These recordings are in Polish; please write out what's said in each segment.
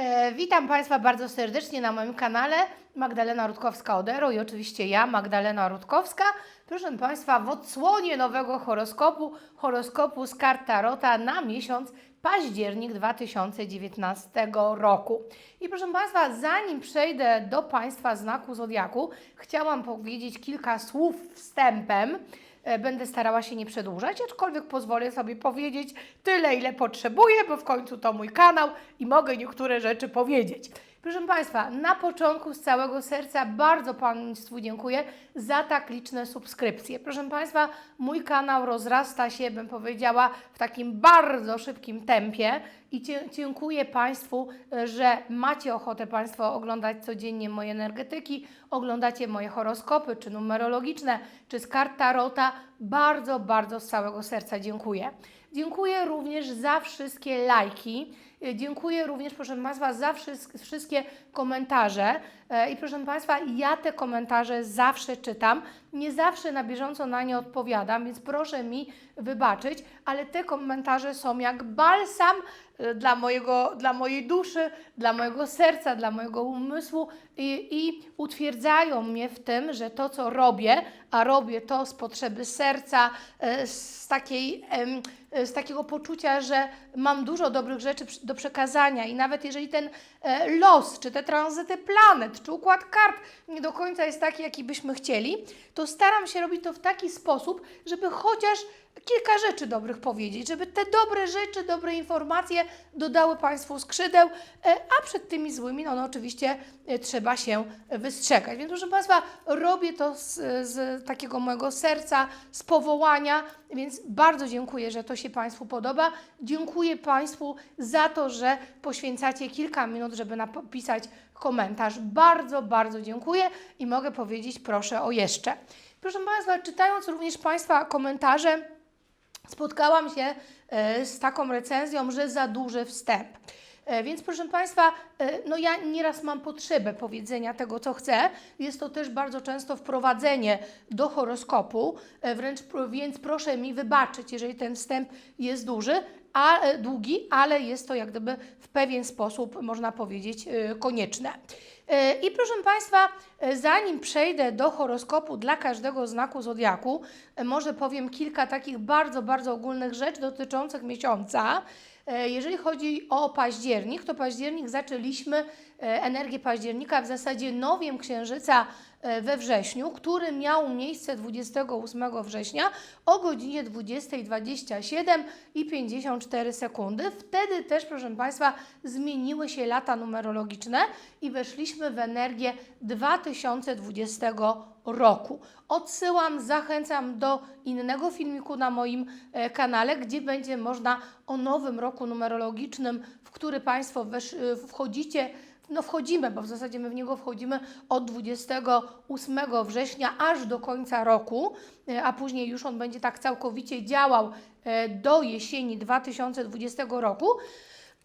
E, witam Państwa bardzo serdecznie na moim kanale Magdalena Rutkowska-Odero i oczywiście ja, Magdalena Rutkowska. Proszę Państwa, w odsłonie nowego horoskopu, horoskopu z kart Tarota na miesiąc październik 2019 roku. I proszę Państwa, zanim przejdę do Państwa znaku Zodiaku, chciałam powiedzieć kilka słów wstępem. E, Będę starała się nie przedłużać, aczkolwiek pozwolę sobie powiedzieć tyle, ile potrzebuję, bo w końcu to mój kanał i mogę niektóre rzeczy powiedzieć. Proszę Państwa, na początku z całego serca bardzo Państwu dziękuję za tak liczne subskrypcje. Proszę Państwa, mój kanał rozrasta się, bym powiedziała, w takim bardzo szybkim tempie i dziękuję Państwu, że macie ochotę Państwo oglądać codziennie moje energetyki, oglądacie moje horoskopy, czy numerologiczne, czy z kart Tarota. Bardzo, bardzo z całego serca dziękuję. Dziękuję również za wszystkie lajki. Dziękuję również, proszę Państwa, za wszystk- wszystkie komentarze. E, I proszę Państwa, ja te komentarze zawsze czytam. Nie zawsze na bieżąco na nie odpowiadam, więc proszę mi wybaczyć, ale te komentarze są jak balsam e, dla, mojego, dla mojej duszy, dla mojego serca, dla mojego umysłu i, i utwierdzają mnie w tym, że to, co robię, a robię to z potrzeby serca, e, z, takiej, z takiego poczucia, że mam dużo dobrych rzeczy do przekazania i nawet jeżeli ten los, czy te tranzyty planet, czy układ kart nie do końca jest taki, jaki byśmy chcieli, to staram się robić to w taki sposób, żeby chociaż kilka rzeczy dobrych powiedzieć, żeby te dobre rzeczy, dobre informacje dodały Państwu skrzydeł, e, a przed tymi złymi, no, no oczywiście e, trzeba się wystrzegać. Więc proszę Państwa, robię to z, z takiego mojego serca, z powołania, więc bardzo dziękuję, że to się Państwu podoba. Dziękuję Państwu za to, że poświęcacie kilka minut, żeby napisać komentarz. Bardzo, bardzo dziękuję i mogę powiedzieć proszę o jeszcze. Proszę Państwa, czytając również Państwa komentarze, spotkałam się e, z taką recenzją, że za duży wstęp. E, Więc proszę Państwa, e, no ja nieraz mam potrzebę powiedzenia tego, co chcę. Jest to też bardzo często wprowadzenie do horoskopu, wręcz więc proszę mi wybaczyć, jeżeli ten wstęp jest duży, a długi, ale jest to jak gdyby w pewien sposób, można powiedzieć, konieczne. E, I proszę Państwa, e, zanim przejdę do horoskopu dla każdego znaku zodiaku, e, może powiem kilka takich bardzo, bardzo ogólnych rzeczy dotyczących miesiąca. Jeżeli chodzi o październik, to październik zaczęliśmy energię października w zasadzie nowiem księżyca e, we wrześniu, który miał miejsce 28 września o godzinie 20.27 i 54 sekundy. Wtedy też, proszę Państwa, zmieniły się lata numerologiczne i weszliśmy w energię 2020 roku. Odsyłam, zachęcam do innego filmiku na moim e, kanale, gdzie będzie można o nowym roku numerologicznym, w który Państwo e, wchodzicie, no wchodzimy, bo w zasadzie my w niego wchodzimy od 28 września aż do końca roku, e, a później już on będzie tak całkowicie działał e, do jesieni 2020 roku.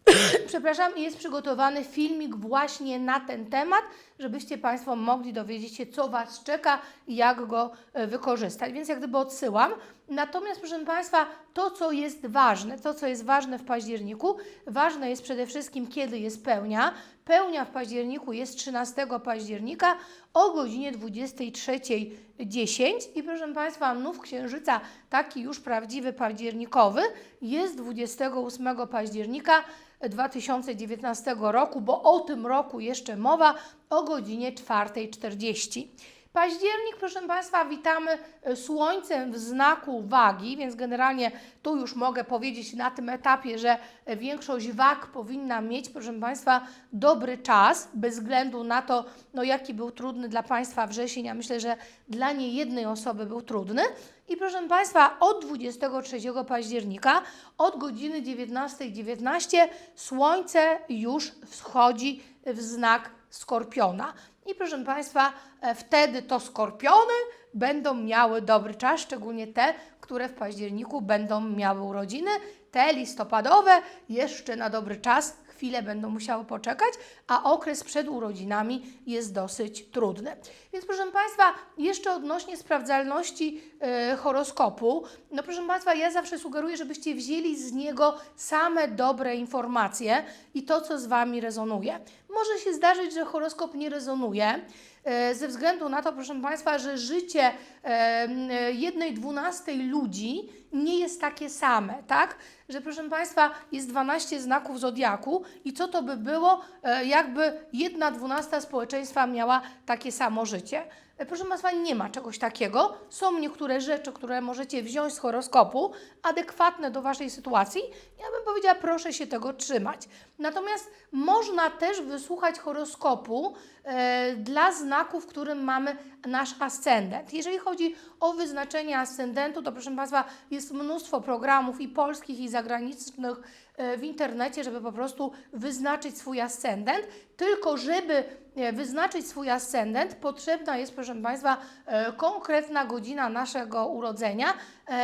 Przepraszam, jest przygotowany filmik właśnie na ten temat, żebyście Państwo mogli dowiedzieć się, co Was czeka i jak go e, wykorzystać. Więc jak gdyby odsyłam. Natomiast, proszę Państwa, to, co jest ważne, to, co jest ważne w październiku, ważne jest przede wszystkim, kiedy jest pełnia. Pełnia w październiku jest 13 października o godzinie 23.10 i proszę Państwa, nów księżyca, taki już prawdziwy październikowy, jest 28 października 2019 roku, bo o tym roku jeszcze mowa o godzinie 4.40. Październik, proszę Państwa, witamy e, Słońcem w znaku wagi, więc generalnie tu już mogę powiedzieć na tym etapie, że e, większość wag powinna mieć, proszę Państwa, dobry czas, bez względu na to, no, jaki był trudny dla Państwa wrzesień. Ja myślę, że dla niejednej osoby był trudny. I proszę Państwa, od 23 października, od godziny 19.19 Słońce już wschodzi w znak Skorpiona. I proszę Państwa, e, wtedy to skorpiony będą miały dobry czas, szczególnie te, które w październiku będą miały urodziny. Te listopadowe jeszcze na dobry czas, chwilę będą musiały poczekać, a okres przed urodzinami jest dosyć trudny. Więc proszę Państwa, jeszcze odnośnie sprawdzalności e, horoskopu, no proszę Państwa, ja zawsze sugeruję, żebyście wzięli z niego same dobre informacje i to, co z Wami rezonuje. Może się zdarzyć, że horoskop nie rezonuje, e, ze względu na to, proszę Państwa, że życie e, e, jednej dwunastej ludzi nie jest takie same, tak? Że proszę Państwa, jest 12 znaków zodiaku i co to by było, jakby jedna dwunasta społeczeństwa miała takie samo życie? E, Proszę Państwa, nie ma czegoś takiego. Są niektóre rzeczy, które możecie wziąć z horoskopu, adekwatne do Waszej sytuacji. Ja bym powiedziała, proszę się tego trzymać. Natomiast można też wysłuchać horoskopu e, dla znaków, w którym mamy nasz ascendent. Jeżeli chodzi o wyznaczenie ascendentu, to proszę Państwa, jest mnóstwo programów i polskich, i zagranicznych e, w internecie, żeby po prostu wyznaczyć swój ascendent. Tylko żeby e, wyznaczyć swój ascendent, potrzebna jest, proszę Państwa, e, konkretna godzina naszego urodzenia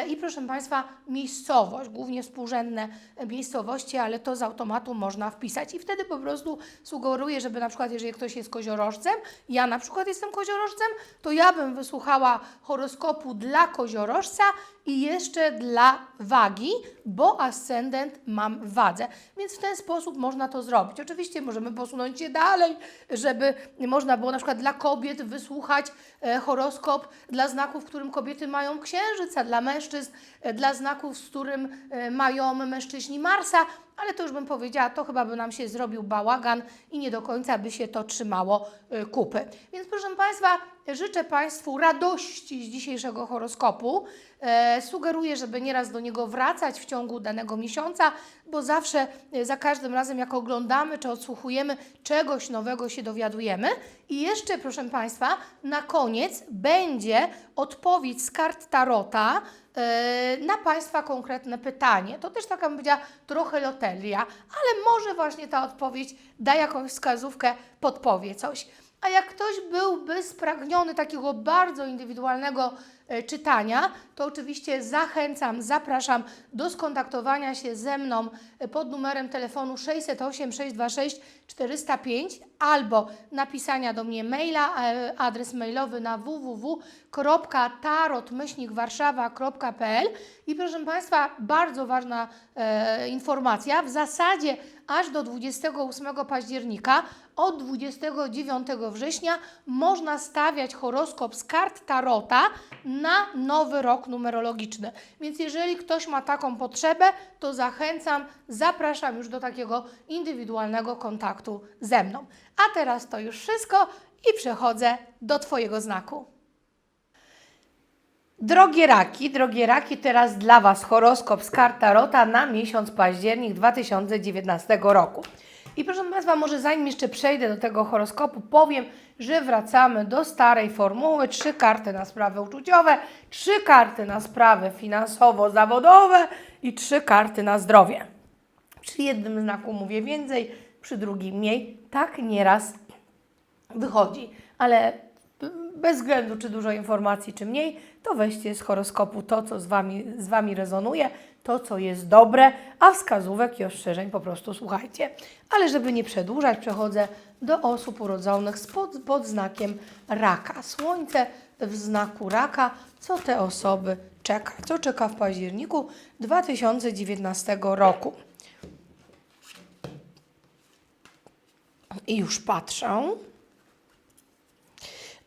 i, proszę Państwa, miejscowość, głównie współrzędne miejscowości, ale to z automatu można wpisać. I wtedy po prostu sugeruję, żeby na przykład, jeżeli ktoś jest koziorożcem, ja na przykład jestem koziorożcem, to ja bym wysłuchała horoskopu dla koziorożca i jeszcze dla wagi, bo ascendent mam wadze. Więc w ten sposób można to zrobić. Oczywiście możemy posunąć się dalej, żeby można było na przykład dla kobiet wysłuchać e, horoskop dla znaków, w którym kobiety mają księżyca, dla mężczyzn, e, dla znaków, z którym e, mają mężczyźni Marsa, ale to już bym powiedziała, to chyba by nam się zrobił bałagan i nie do końca by się to trzymało kupy. Więc proszę Państwa, życzę Państwu radości z dzisiejszego horoskopu. E, sugeruję, żeby nieraz do niego wracać w ciągu danego miesiąca, bo zawsze, e, za każdym razem, jak oglądamy czy odsłuchujemy, czegoś nowego się dowiadujemy. I jeszcze, proszę Państwa, na koniec będzie odpowiedź z kart Tarota e, na Państwa konkretne pytanie. To też taka, bym powiedziała, trochę loteria, ale może właśnie ta odpowiedź da jakąś wskazówkę, podpowie coś. A jak ktoś byłby spragniony takiego bardzo indywidualnego e, czytania, to oczywiście zachęcam, zapraszam do skontaktowania się ze mną e, pod numerem telefonu 608 626 405 albo napisania do mnie maila, e, adres mailowy na www.tarot-warszawa.pl i proszę Państwa, bardzo ważna e, informacja, w zasadzie aż do 28 października, od 29 września można stawiać horoskop z kart Tarota na nowy rok numerologiczny. Więc jeżeli ktoś ma taką potrzebę, to zachęcam, zapraszam już do takiego indywidualnego kontaktu ze mną. A teraz to już wszystko i przechodzę do Twojego znaku. Drogie raki, drogie raki, teraz dla Was horoskop z kart Tarota na miesiąc październik 2019 roku. I proszę Państwa, może zanim jeszcze przejdę do tego horoskopu, powiem, że wracamy do starej formuły. Trzy karty na sprawy uczuciowe, trzy karty na sprawy finansowo-zawodowe i trzy karty na zdrowie. Przy jednym znaku mówię więcej, przy drugim mniej. Tak nieraz wychodzi, ale bez względu czy dużo informacji, czy mniej, to weźcie z horoskopu to, co z wami, z wami rezonuje, to, co jest dobre, a wskazówek i ostrzeżeń po prostu słuchajcie. Ale żeby nie przedłużać, przechodzę do osób urodzonych spod, pod znakiem raka. Słońce w znaku raka, co te osoby czeka? Co czeka w październiku 2019 roku? I już patrzę.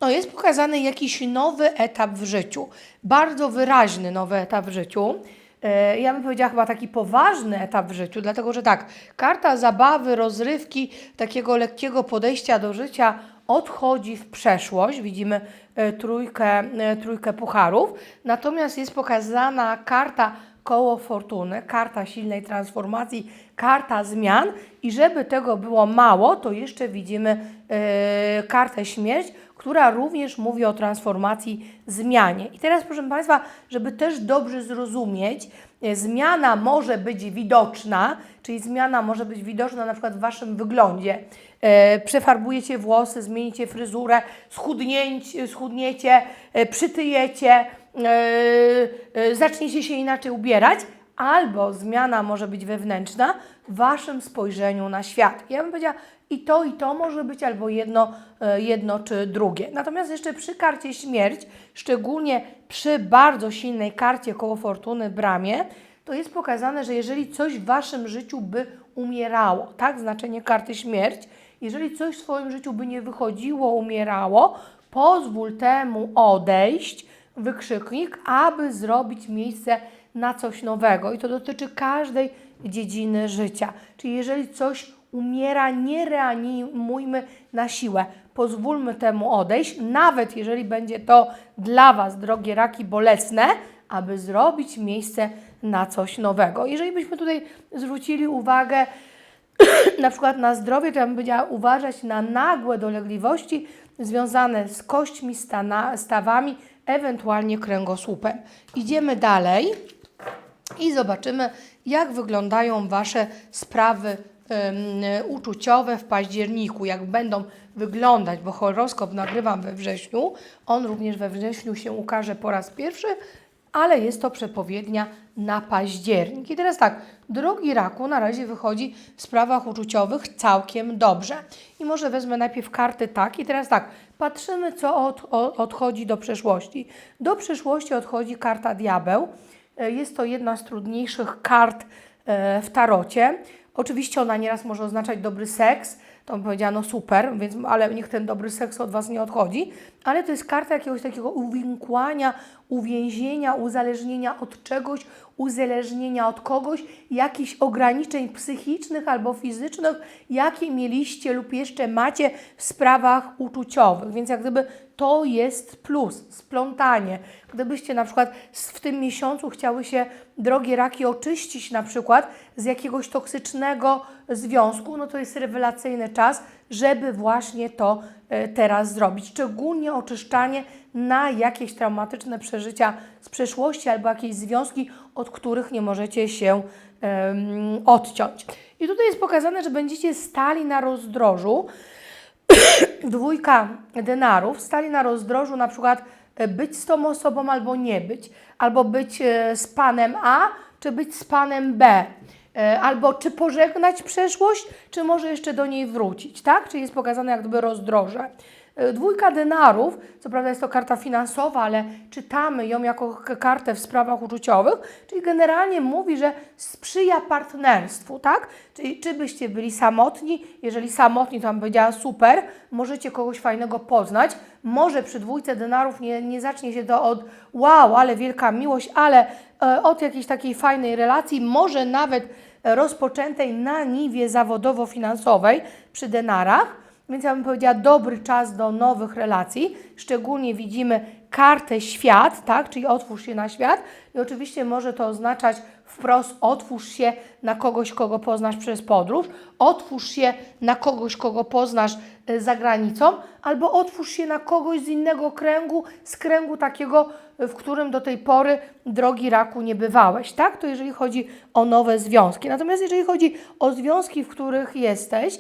No jest pokazany jakiś nowy etap w życiu, bardzo wyraźny nowy etap w życiu. E, Ja bym powiedziała chyba taki poważny etap w życiu, dlatego że tak, karta zabawy, rozrywki, takiego lekkiego podejścia do życia odchodzi w przeszłość. Widzimy e, trójkę, e, trójkę pucharów, natomiast jest pokazana karta koło fortuny, karta silnej transformacji, karta zmian i żeby tego było mało, to jeszcze widzimy e, kartę śmierć, która również mówi o transformacji, zmianie. I teraz proszę Państwa, żeby też dobrze zrozumieć, e, zmiana może być widoczna, czyli zmiana może być widoczna na przykład w Waszym wyglądzie. E, przefarbujecie włosy, zmienicie fryzurę, schudnięcie, schudniecie, e, przytyjecie, e, e, zaczniecie się inaczej ubierać, albo zmiana może być wewnętrzna, waszym spojrzeniu na świat. Ja bym powiedziała, i to, i to może być albo jedno, e, jedno czy drugie. Natomiast jeszcze przy karcie śmierć, szczególnie przy bardzo silnej karcie koło fortuny bramie, to jest pokazane, że jeżeli coś w waszym życiu by umierało, tak, znaczenie karty śmierć, jeżeli coś w swoim życiu by nie wychodziło, umierało, pozwól temu odejść, wykrzyknik, aby zrobić miejsce na coś nowego. I to dotyczy każdej dziedziny życia. Czyli jeżeli coś umiera, nie reanimujmy na siłę. Pozwólmy temu odejść, nawet jeżeli będzie to dla Was, drogie raki, bolesne, aby zrobić miejsce na coś nowego. Jeżeli byśmy tutaj zwrócili uwagę na przykład na zdrowie, to ja bym powiedziała uważać na nagłe dolegliwości związane z kośćmi, stana, stawami, ewentualnie kręgosłupem. Idziemy dalej i zobaczymy, jak wyglądają Wasze sprawy uczuciowe w październiku, jak będą wyglądać, bo horoskop nagrywam we wrześniu, on również we wrześniu się ukaże po raz pierwszy, ale jest to przepowiednia na październik. I teraz tak, drogi raku na razie wychodzi w sprawach uczuciowych całkiem dobrze. I może wezmę najpierw karty tak i teraz tak, patrzymy co od, o, odchodzi do przeszłości. Do przeszłości odchodzi karta diabeł. E, Jest to jedna z trudniejszych kart e, w tarocie. Oczywiście ona nieraz może oznaczać dobry seks, to bym powiedziała, no super, więc, ale niech ten dobry seks od Was nie odchodzi. Ale to jest karta jakiegoś takiego uwinkłania, uwięzienia, uzależnienia od czegoś, uzależnienia od kogoś, jakichś ograniczeń psychicznych albo fizycznych, jakie mieliście lub jeszcze macie w sprawach uczuciowych. Więc jak gdyby to jest plus, splątanie. Gdybyście na przykład w tym miesiącu chciały się, drogie raki, oczyścić na przykład z jakiegoś toksycznego związku, no to jest rewelacyjny czas, żeby właśnie to teraz zrobić. Szczególnie oczyszczanie na jakieś traumatyczne przeżycia z przeszłości albo jakieś związki, od których nie możecie się em, odciąć. I tutaj jest pokazane, że będziecie stali na rozdrożu, dwójka denarów stali na rozdrożu na przykład e, być z tą osobą albo nie być, albo być e, z panem A, czy być z panem B, E, albo czy pożegnać przeszłość, czy może jeszcze do niej wrócić, tak? Czyli jest pokazane jak gdyby rozdroże. E, Dwójka denarów, co prawda jest to karta finansowa, ale czytamy ją jako kartę w sprawach uczuciowych, czyli generalnie mówi, że sprzyja partnerstwu, tak? Czyli czy byście byli samotni, jeżeli samotni, to bym powiedziała super, możecie kogoś fajnego poznać, może przy dwójce denarów nie, nie zacznie się to od wow, ale wielka miłość, ale e, od jakiejś takiej fajnej relacji, może nawet e, rozpoczętej na niwie zawodowo-finansowej przy denarach, więc ja bym powiedziała dobry czas do nowych relacji. Szczególnie widzimy kartę świat, tak? czyli otwórz się na świat. I oczywiście może to oznaczać wprost otwórz się na kogoś, kogo poznasz przez podróż, otwórz się na kogoś, kogo poznasz e, za granicą, albo otwórz się na kogoś z innego kręgu, z kręgu takiego, w którym do tej pory drogi raku nie bywałeś, tak? To jeżeli chodzi o nowe związki. Natomiast jeżeli chodzi o związki, w których jesteś,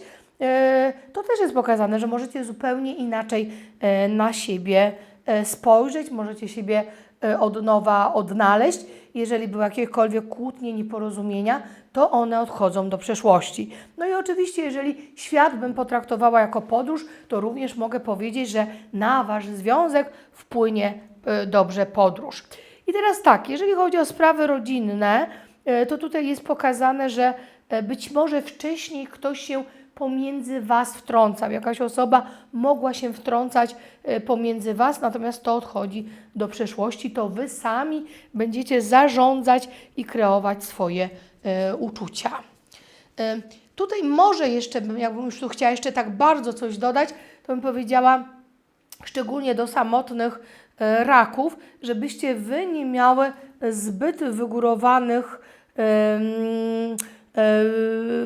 to też jest pokazane, że możecie zupełnie inaczej e, na siebie e, spojrzeć, możecie siebie e, od nowa odnaleźć. Jeżeli były jakiekolwiek kłótnie, nieporozumienia, to one odchodzą do przeszłości. No i oczywiście, jeżeli świat bym potraktowała jako podróż, to również mogę powiedzieć, że na Wasz związek wpłynie e, dobrze podróż. I teraz tak, jeżeli chodzi o sprawy rodzinne, e, to tutaj jest pokazane, że e, być może wcześniej ktoś się pomiędzy Was wtrącał. Jakaś osoba mogła się wtrącać e, pomiędzy Was, natomiast to odchodzi do przeszłości. To Wy sami będziecie zarządzać i kreować swoje e, uczucia. E, tutaj może jeszcze, bym, jakbym już tu chciała jeszcze tak bardzo coś dodać, to bym powiedziała, szczególnie do samotnych raków, żebyście wy nie miały zbyt wygórowanych,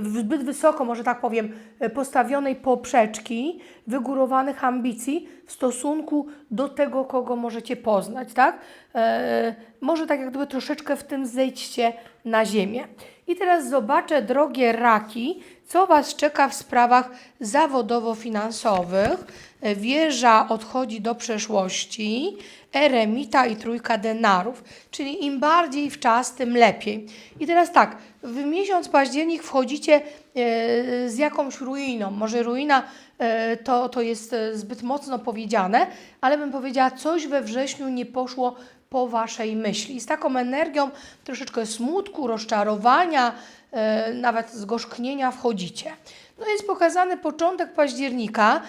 zbyt wysoko, może tak powiem, postawionej poprzeczki, wygórowanych ambicji w stosunku do tego, kogo możecie poznać, tak? E, Może tak jak gdyby troszeczkę w tym zejdźcie na ziemię. I teraz zobaczę, drogie raki, co Was czeka w sprawach zawodowo-finansowych. Wieża odchodzi do przeszłości, eremita i trójka denarów, czyli im bardziej w czas, tym lepiej. I teraz tak, w miesiąc październik wchodzicie e, z jakąś ruiną. Może ruina e, to, to jest e, zbyt mocno powiedziane, ale bym powiedziała, coś we wrześniu nie poszło po Waszej myśli. Z taką energią troszeczkę smutku, rozczarowania, nawet zgorzknienia wchodzicie. No jest pokazany początek października.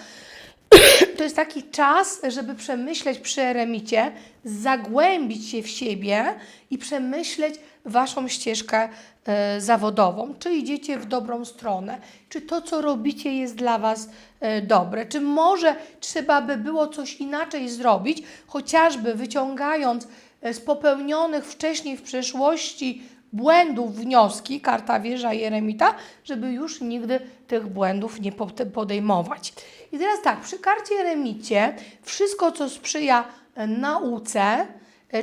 To jest taki czas, żeby przemyśleć przy eremicie, zagłębić się w siebie i przemyśleć Waszą ścieżkę e, zawodową. Czy idziecie w dobrą stronę? Czy to, co robicie, jest dla Was e, dobre? Czy może trzeba by było coś inaczej zrobić, chociażby wyciągając e, z popełnionych wcześniej w przeszłości błędów wnioski, karta wieża i eremita, żeby już nigdy tych błędów nie po- podejmować. I teraz tak, przy karcie eremicie wszystko, co sprzyja nauce,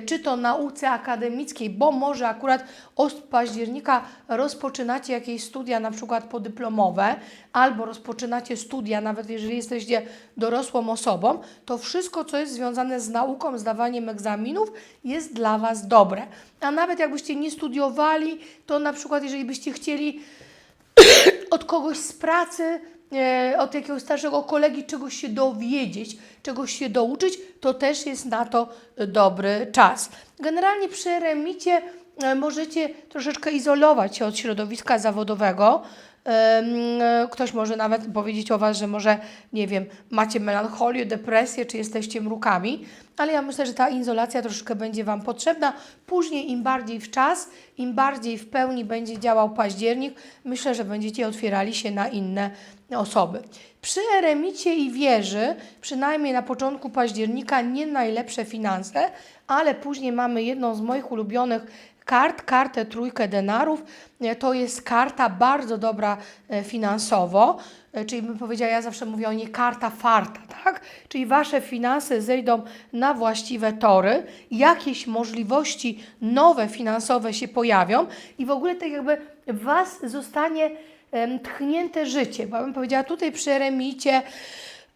czy to nauce akademickiej, bo może akurat od października rozpoczynacie jakieś studia, na przykład podyplomowe, albo rozpoczynacie studia, nawet jeżeli jesteście dorosłą osobą, to wszystko, co jest związane z nauką, zdawaniem egzaminów, jest dla Was dobre. A nawet jakbyście nie studiowali, to na przykład, jeżeli byście chcieli od kogoś z pracy, e, od jakiegoś starszego kolegi czegoś się dowiedzieć, czegoś się douczyć, to też jest na to e, dobry czas. Generalnie przy eremicie e, możecie troszeczkę izolować się od środowiska zawodowego. Ktoś może nawet powiedzieć o Was, że może, nie wiem, macie melancholię, depresję, czy jesteście mrukami, ale ja myślę, że ta izolacja troszeczkę będzie Wam potrzebna. Później, im bardziej w czas, im bardziej w pełni będzie działał październik, myślę, że będziecie otwierali się na inne osoby. Przy eremicie i wieży, przynajmniej na początku października, nie najlepsze finanse, ale później mamy jedną z moich ulubionych kart, kartę trójkę denarów. E, To jest karta bardzo dobra e, finansowo, e, czyli bym powiedziała, ja zawsze mówię o niej karta farta, tak? Czyli Wasze finanse zejdą na właściwe tory, jakieś możliwości nowe finansowe się pojawią i w ogóle tak jakby Was zostanie tchnięte życie, bo bym powiedziała tutaj przy eremicie,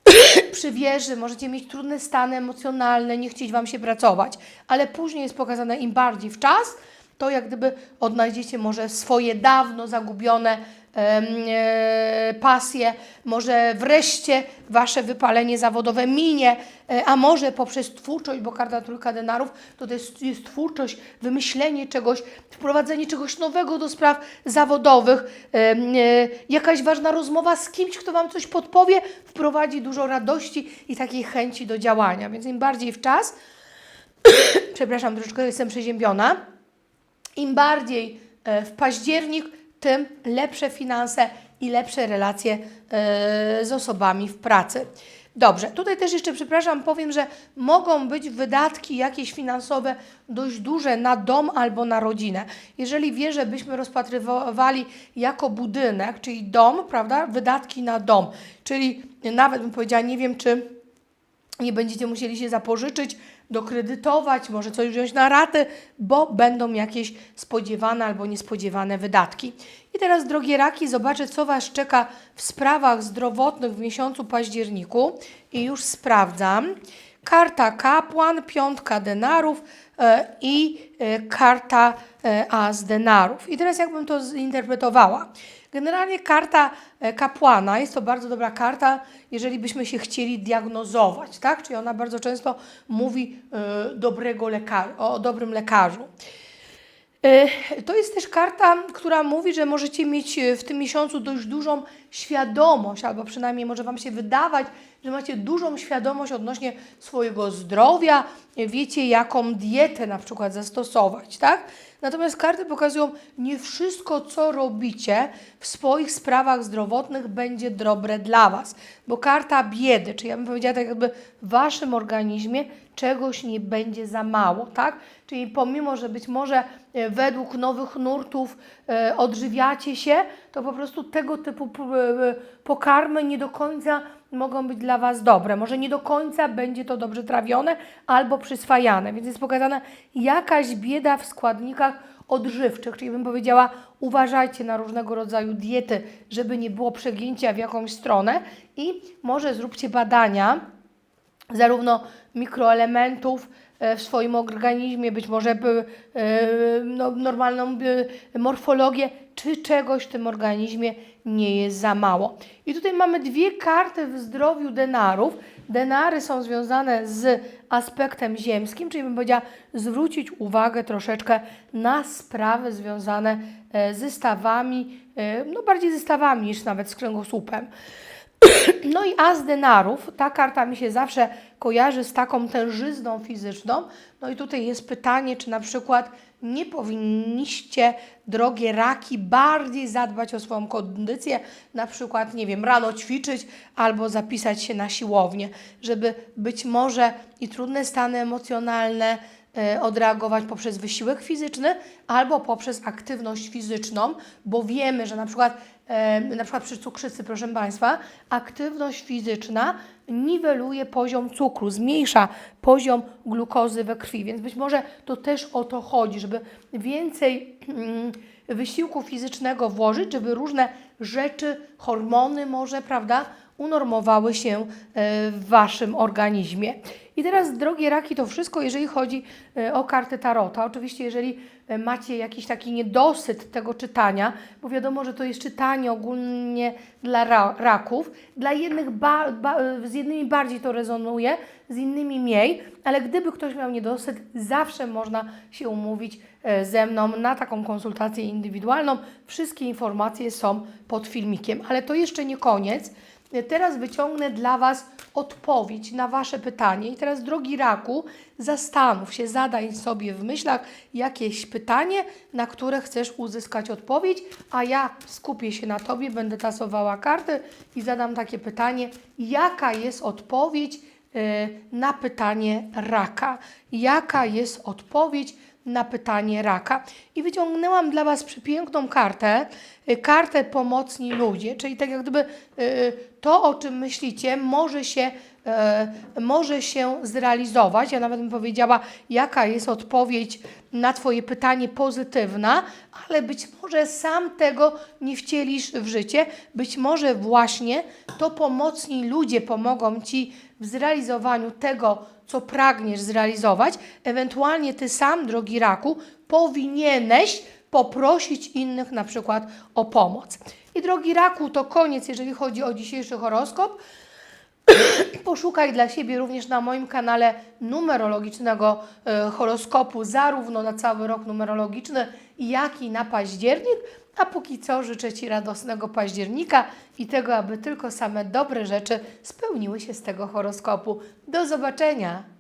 przy wieży możecie mieć trudne stany emocjonalne, nie chcieć Wam się pracować, ale później jest pokazane im bardziej w czas, to jak gdyby odnajdziecie może swoje dawno zagubione e, pasje, może wreszcie Wasze wypalenie zawodowe minie, e, a może poprzez twórczość, bo karta trójka denarów to jest, jest twórczość, wymyślenie czegoś, wprowadzenie czegoś nowego do spraw zawodowych, e, jakaś ważna rozmowa z kimś, kto Wam coś podpowie, wprowadzi dużo radości i takiej chęci do działania. Więc im bardziej w czas, przepraszam, troszeczkę jestem przeziębiona, im bardziej e, w październik, tym lepsze finanse i lepsze relacje e, z osobami w pracy. Dobrze, tutaj też jeszcze, przepraszam, powiem, że mogą być wydatki jakieś finansowe dość duże na dom albo na rodzinę. Jeżeli wieżę byśmy rozpatrywali jako budynek, czyli dom, prawda, wydatki na dom, czyli nawet bym powiedziała, nie wiem, czy nie będziecie musieli się zapożyczyć, dokredytować, może coś wziąć na raty, bo będą jakieś spodziewane albo niespodziewane wydatki. I teraz, drogie raki, zobaczę, co Was czeka w sprawach zdrowotnych w miesiącu październiku i już sprawdzam. Karta kapłan, piątka denarów i e, karta e, as denarów. I teraz jakbym to zinterpretowała? Generalnie karta e, kapłana jest to bardzo dobra karta, jeżeli byśmy się chcieli diagnozować, tak? Czyli ona bardzo często mówi e, dobrego lekarza, o dobrym lekarzu. E, To jest też karta, która mówi, że możecie mieć e, w tym miesiącu dość dużą świadomość, albo przynajmniej może Wam się wydawać, że macie dużą świadomość odnośnie swojego zdrowia, wiecie jaką dietę na przykład zastosować, tak? Natomiast karty pokazują, nie wszystko, co robicie w swoich sprawach zdrowotnych będzie dobre dla Was. Bo karta biedy, czy ja bym powiedziała tak jakby w Waszym organizmie czegoś nie będzie za mało, tak? Czyli pomimo, że być może e, według nowych nurtów e, odżywiacie się, to po prostu tego typu e, pokarmy nie do końca mogą być dla Was dobre. Może nie do końca będzie to dobrze trawione albo przyswajane. Więc jest pokazana jakaś bieda w składnikach odżywczych, czyli bym powiedziała, uważajcie na różnego rodzaju diety, żeby nie było przegięcia w jakąś stronę i może zróbcie badania, zarówno mikroelementów e, w swoim organizmie, być może by, e, no, normalną e, morfologię, czy czegoś w tym organizmie nie jest za mało. I tutaj mamy dwie karty w zdrowiu denarów. Denary są związane z aspektem ziemskim, czyli bym powiedziała zwrócić uwagę troszeczkę na sprawy związane e, ze stawami, e, no bardziej ze stawami niż nawet z kręgosłupem. No i as denarów, ta karta mi się zawsze kojarzy z taką tężyzną fizyczną. No i tutaj jest pytanie, czy na przykład nie powinniście, drogie raki, bardziej zadbać o swoją kondycję, na przykład, nie wiem, rano ćwiczyć albo zapisać się na siłownię, żeby być może i trudne stany emocjonalne, e, odreagować poprzez wysiłek fizyczny albo poprzez aktywność fizyczną, bo wiemy, że na przykład, na przykład przy cukrzycy, proszę Państwa, aktywność fizyczna niweluje poziom cukru, zmniejsza poziom glukozy we krwi, więc być może to też o to chodzi, żeby więcej mm, wysiłku fizycznego włożyć, żeby różne rzeczy, hormony może, prawda, unormowały się e, w Waszym organizmie. I teraz, drogie raki, to wszystko, jeżeli chodzi e, o kartę Tarota. Oczywiście, jeżeli e, macie jakiś taki niedosyt tego czytania, bo wiadomo, że to jest czytanie ogólnie dla ra raków. Dla jednych z jednymi bardziej to rezonuje, z innymi mniej, ale gdyby ktoś miał niedosyt, zawsze można się umówić ze mną na taką konsultację indywidualną. Wszystkie informacje są pod filmikiem, ale to jeszcze nie koniec. Teraz wyciągnę dla Was odpowiedź na Wasze pytanie. I teraz, drogi raku, zastanów się, zadaj sobie w myślach jakieś pytanie, na które chcesz uzyskać odpowiedź, a ja skupię się na Tobie, będę tasowała karty i zadam takie pytanie, jaka jest odpowiedź e, na pytanie raka? Jaka jest odpowiedź na pytanie raka. I wyciągnęłam dla Was przepiękną kartę, y, kartę pomocni ludzie, czyli tak jak gdyby y, to, o czym myślicie, może się, y, może się zrealizować. Ja nawet bym powiedziała, jaka jest odpowiedź na Twoje pytanie pozytywna, ale być może sam tego nie wcielisz w życie. Być może właśnie to pomocni ludzie pomogą Ci w zrealizowaniu tego, co pragniesz zrealizować. Ewentualnie Ty sam, drogi raku, powinieneś poprosić innych na przykład o pomoc. I drogi raku, to koniec, jeżeli chodzi o dzisiejszy horoskop. Poszukaj dla siebie również na moim kanale numerologicznego e, horoskopu, zarówno na cały rok numerologiczny, jak i na październik. A póki co życzę Ci radosnego października i tego, aby tylko same dobre rzeczy spełniły się z tego horoskopu. Do zobaczenia!